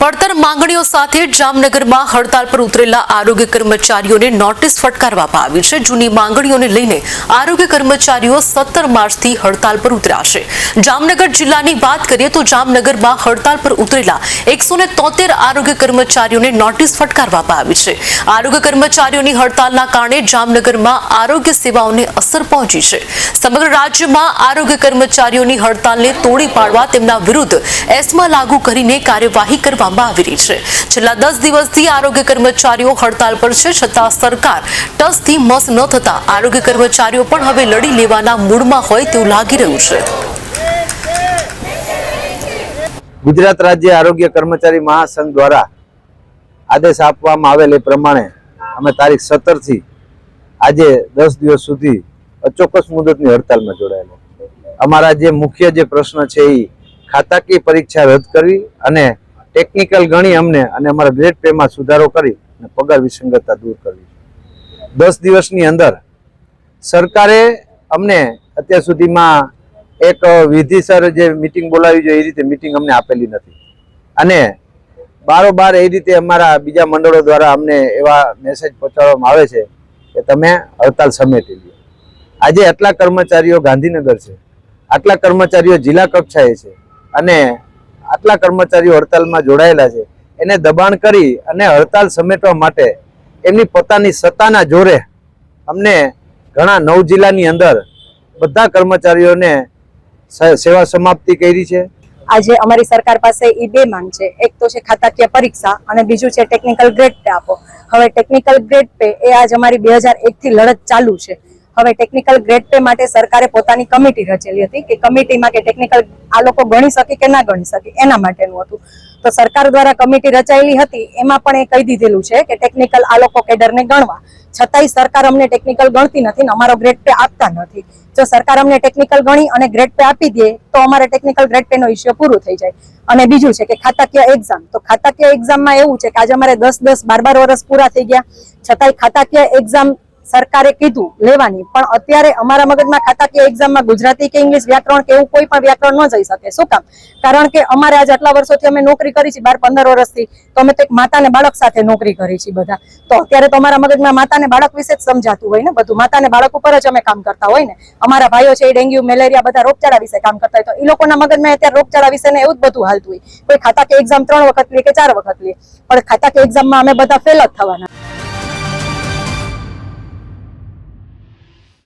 પડતર માંગણીઓ સાથે જામનગરમાં હડતાલ પર ઉતરેલા આરોગ્ય કર્મચારીઓને નોટિસ ફટકારવામાં આવી છે. જૂની માંગણીઓને લઈને આરોગ્ય કર્મચારીઓ સત્તર માર્ચથી હડતાલ પર ઉતર્યા છે. જામનગર જિલ્લાની વાત કરીએ તો જામનગરમાં હડતાલ પર ઉતરેલા એકસો આરોગ્ય કર્મચારીઓને નોટિસ ફટકારવામાં આવી છે. આરોગ્ય કર્મચારીઓની હડતાલના કારણે જામનગરમાં આરોગ્ય સેવાઓને અસર પહોંચી છે. સમગ્ર રાજ્યમાં આરોગ્ય કર્મચારીઓની હડતાલને તોડી પાડવા તેમના વિરુદ્ધ એસ્મા લાગુ કરીને કાર્યવાહી કરવામાં આવી રહી છે. છેલ્લા દસ દિવસથી આરોગ્ય કર્મચારીઓ હડતાલ પર છે, છતાં સરકાર ટસથી મસ ન થતા આરોગ્ય કર્મચારીઓ પણ હવે લડી લેવાના મૂડમાં હોય તેવું લાગી રહ્યું છે. ગુજરાત રાજ્ય આરોગ્ય કર્મચારી મહાસંઘ દ્વારા આદેશ આપવામાં આવેલ એ પ્રમાણે અમે તારીખ સત્તરથી આજે દસ દિવસ સુધી અચોક્કસ મુદતની હડતાલમાં જોડાયેલા. અમારા જે મુખ્ય જે પ્રશ્ન છે એ ખાતાકીય પરીક્ષા રદ કરવી અને ટેકનિકલ ગણી અમને અને અમારા ગ્રેડ પેમાં સુધારો કરી અને પગાર વિસંગતતા દૂર કરવી દસ દિવસની અંદર સરકારે અમને અત્યાર સુધીમાં એક વિધિસર જે મિટિંગ બોલાવી જોઈએ એ રીતે મિટિંગ અમને આપેલી નથી. અને બારોબાર એ રીતે અમારા બીજા મંડળો દ્વારા અમને એવા મેસેજ પહોંચાડવામાં આવે છે કે તમે હડતાલ સમેટી લો આજે આટલા કર્મચારીઓ ગાંધીનગર છે, આટલા કર્મચારીઓ જિલ્લા કક્ષાએ છે અને આટલા કર્મચારીઓ હડતાલમાં જોડાયેલા છે. એને દબાણ કરી અને હડતાલ સમેટવા માટે એમની પોતાની સત્તાના જોરે અમને ઘણા નવ જિલ્લાની અંદર બધા કર્મચારીઓને સેવા સમાપ્તિ કરી છે. આજે અમારી સરકાર પાસે એ બે માંગ છે. એક તો છે ખાતાકીય પરીક્ષા અને બીજું છે ટેકનિકલ ગ્રેડ પે આપો. હવે ટેકનિકલ ગ્રેડ પે એ આજ અમારી બે હજારથી લડત ચાલુ છે. હવે ટેકનિકલ ગ્રેડ પે માટે સરકારે પોતાની કમિટી રચેલી હતી કે કમિટીમાં કે ટેકનિકલ આ લોકો ગણી શકે કે ના ગણી શકે, એના માટેનું હતું. તો સરકાર દ્વારા કમિટી રચાયેલી હતી, એમાં પણ એ કહી દીધેલું છે કે ટેકનિકલ આ લોકો કેડરને ગણવા. છતાંય સરકાર અમને ટેકનિકલ ગણતી નથી ને અમારો ગ્રેડ પે આપતા નથી. જો સરકાર અમને ટેકનિકલ ગણી અને ગ્રેડ પે આપી દે, તો અમારે ટેકનિકલ ગ્રેડ પેનો ઇશ્યુ પૂરું થઈ જાય. અને બીજું છે કે ખાતાકીય એક્ઝામ તો ખાતાકીય એક્ઝામમાં એવું છે કે આજે અમારે દસ દસ બાર બાર વર્ષ પૂરા થઈ ગયા. છતાંય ખાતાકીય એક્ઝામ સરકારે કીધું લેવાની. પણ અત્યારે અમારા મગજમાં ખાતાકીય એક્ઝામમાં ગુજરાતી કે ઇંગ્લિશ વ્યાકરણ કે એવું કોઈ પણ વ્યાકરણ ન જઈ શકે. શું કામ? કારણ કે અમારે આજે આટલા વર્ષોથી અમે નોકરી કરી છે બાર પંદર વર્ષથી. તો અમે તો એક માતા ને બાળક સાથે નોકરી કરી છે બધા. તો અત્યારે તો અમારા મગજમાં માતા ને બાળક વિશે જ સમજાતું હોય ને બધું. માતા ને બાળક ઉપર જ અમે કામ કરતા હોય ને. અમારા ભાઈઓ છે એ ડેન્ગ્યુ, મેલેરિયા બધા રોગચાળા વિશે કામ કરતા હોય. તો એ લોકોના મગજમાં અત્યારે રોગચાળા વિશે ને એવું જ બધું હાલતું હોય. કોઈ ખાતાકીય એક્ઝામ ત્રણ વખત લે કે ચાર વખત લે. પણ ખાતાકીય એક્ઝામમાં અમે બધા ફેલ જ થવાના.